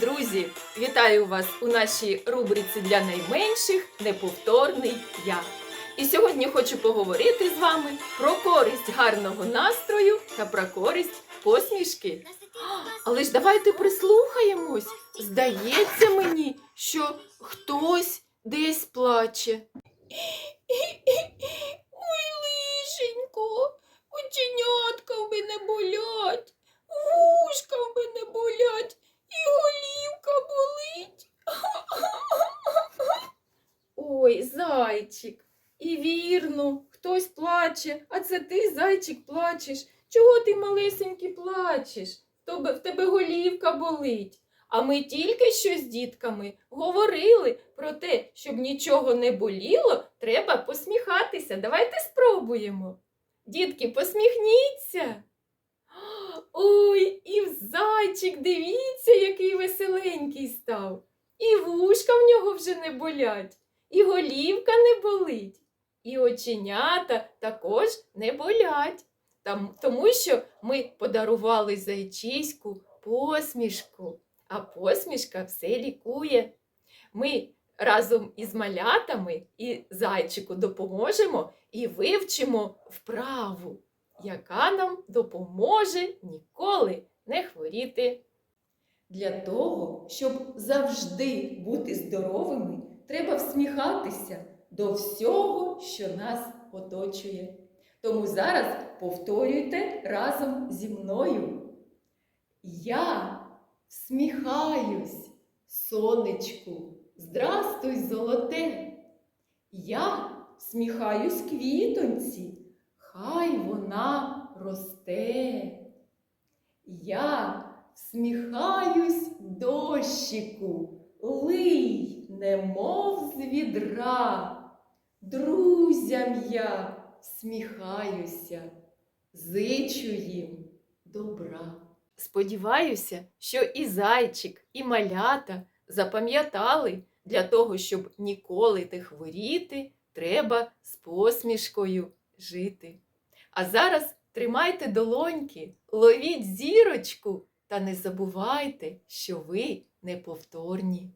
Друзі! Вітаю вас у нашій рубриці для найменших Неповторний я. І сьогодні хочу поговорити з вами про користь гарного настрою та про користь посмішки. Але ж давайте прислухаємось. Здається мені, що хтось десь плаче. Ой, лишенько, оченятка в мене болять, вушка в мене болять, і голівка болить. Ой, зайчик, і вірно, хтось плаче, а це ти, зайчик, плачеш. Чого ти малесенький плачеш? Тебе, в тебе голівка болить. А ми тільки що з дітками говорили про те, щоб нічого не боліло, треба посміхатися. Давайте спробуємо. Дітки, посміхніться. Ой, і зайчик, дивіться, який веселенький став. І вушка в нього вже не болять, і голівка не болить, і оченята також не болять. Тому що ми подарували зайчиську посмішку, а посмішка все лікує. Ми разом із малятами і зайчику допоможемо і вивчимо вправу, яка нам допоможе ніколи не хворіти. Для того, щоб завжди бути здоровими, треба всміхатися до всього, що нас оточує. Тому зараз повторюйте разом зі мною. Я всміхаюсь, сонечку, здрастуй, золоте. Я всміхаюсь квітоньці, хай вона росте. Я всміхаюсь дощику, лий, немов відра. Друзям я всміхаюся, зичу їм добра. Сподіваюся, що і зайчик, і малята запам'ятали, для того, щоб ніколи не хворіти, треба з посмішкою жити. А зараз тримайте долоньки, ловіть зірочку та не забувайте, що ви неповторні.